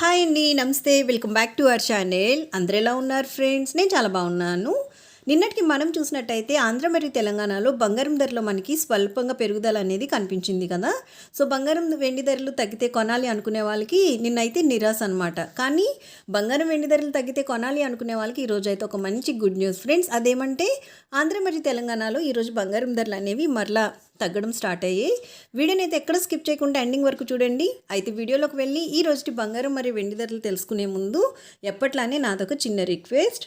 Hi అండి నమస్తే. Welcome back to our channel. అందరు ఎలా ఉన్నారు ఫ్రెండ్స్? నేను చాలా బాగున్నాను. నిన్నటికి మనం చూసినట్టయితే ఆంధ్ర మరియు తెలంగాణలో బంగారం ధరలో మనకి స్వల్పంగా పెరుగుదల అనేది కనిపించింది కదా. సో బంగారం వెండి ధరలు తగ్గితే కొనాలి అనుకునే వాళ్ళకి నిన్నైతే నిరాశ అనమాట కానీ బంగారం వెండి ధరలు తగ్గితే కొనాలి అనుకునే వాళ్ళకి ఈరోజు అయితే ఒక మంచి గుడ్ న్యూస్. ఫ్రెండ్స్ అదేమంటే ఆంధ్ర మరియు తెలంగాణలో ఈరోజు బంగారం ధరలు అనేవి మరలా తగ్గడం స్టార్ట్ అయ్యాయి. వీడియోని అయితే ఎక్కడ స్కిప్ చేయకుండా ఎండింగ్ వరకు చూడండి. అయితే వీడియోలోకి వెళ్ళి ఈ రోజుటి బంగారం మరియు వెండి ధరలు తెలుసుకునే ముందు ఎప్పట్లానే నాదొక చిన్న రిక్వెస్ట్.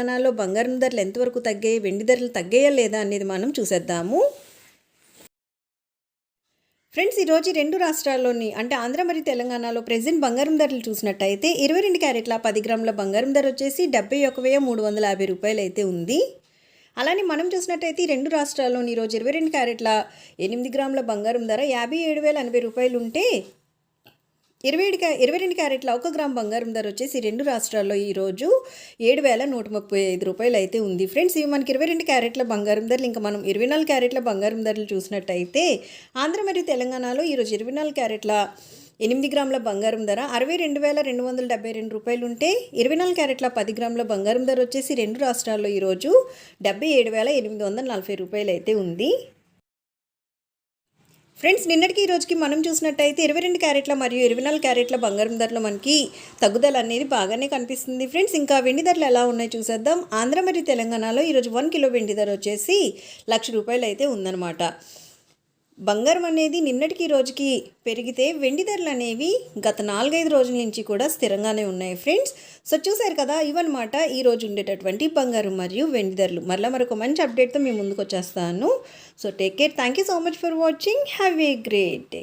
తెలంగాణలో బంగారం ధరలు ఎంతవరకు తగ్గాయి వెండి ధరలు తగ్గాయా లేదా అనేది మనం చూసేద్దాము. ఫ్రెండ్స్ ఈరోజు రెండు రాష్ట్రాల్లోని అంటే ఆంధ్ర మరియు తెలంగాణలో ప్రెసెంట్ బంగారం ధరలు చూసినట్టయితే ఇరవై రెండు క్యారెట్ల పది గ్రాముల బంగారం ధర వచ్చేసి డెబ్బై ఒక వెయ్యి మూడు వందల యాభై రూపాయలు అయితే ఉంది. అలానే మనం చూసినట్టయితే ఈ రెండు రాష్ట్రాల్లోని ఈరోజు ఇరవై రెండు క్యారెట్ల ఎనిమిది గ్రాముల బంగారం ధర యాభై ఏడు వేల ఎనభై రూపాయలు ఉంటే ఇరవై ఏడు క్యా ఇరవై రెండు క్యారెట్ల ఒక గ్రామ్ బంగారం ధర వచ్చేసి రెండు రాష్ట్రాల్లో ఈరోజు ఏడు వేల నూట ముప్పై ఐదు రూపాయలు అయితే ఉంది. ఫ్రెండ్స్ ఇవి మనకి ఇరవై రెండు క్యారెట్ల బంగారం ధరలు ఇంకా మనం ఇరవై నాలుగు క్యారెట్ల బంగారం ధరలు చూసినట్టయితే ఆంధ్ర మరియు తెలంగాణలో ఈరోజు ఇరవై నాలుగు క్యారెట్ల ఎనిమిది గ్రాముల బంగారం ధర అరవై రెండు వేల రెండు వందల డెబ్బై రెండు రూపాయలు ఉంటే ఇరవై నాలుగు క్యారెట్ల పది గ్రాముల బంగారం ధర వచ్చేసి రెండు రాష్ట్రాల్లో ఈరోజు డెబ్బై ఏడు వేల ఎనిమిది వందల నలభై రూపాయలు అయితే ఉంది. ఫ్రెండ్స్ నిన్నటికి ఈ రోజుకి మనం చూసినట్టయితే ఇరవై రెండు క్యారెట్ల మరియు ఇరవై నాలుగు క్యారెట్ల బంగారం ధరలు మనకి తగ్గుదల అనేది బాగానే కనిపిస్తుంది. ఫ్రెండ్స్ ఇంకా వెండి ధరలు ఎలా ఉన్నాయో చూసేద్దాం. ఆంధ్ర మరియు తెలంగాణలో ఈరోజు వన్ కిలో వెండి ధర వచ్చేసి లక్ష రూపాయలు అయితే ఉందన్నమాట. బంగారం అనేది నిన్నటికి ఈ రోజుకి పెరిగితే వెండి ధరలు అనేవి గత నాలుగైదు రోజుల నుంచి కూడా స్థిరంగానే ఉన్నాయి ఫ్రెండ్స్. సో చూసారు కదా ఇవన్నమాట ఈ రోజు ఉండేటటువంటి బంగారం మరియు వెండి ధరలు. మరలా మరొక మంచి అప్డేట్తో మేము ముందుకు వచ్చేస్తాను. So take care thank you so much for watching have a great day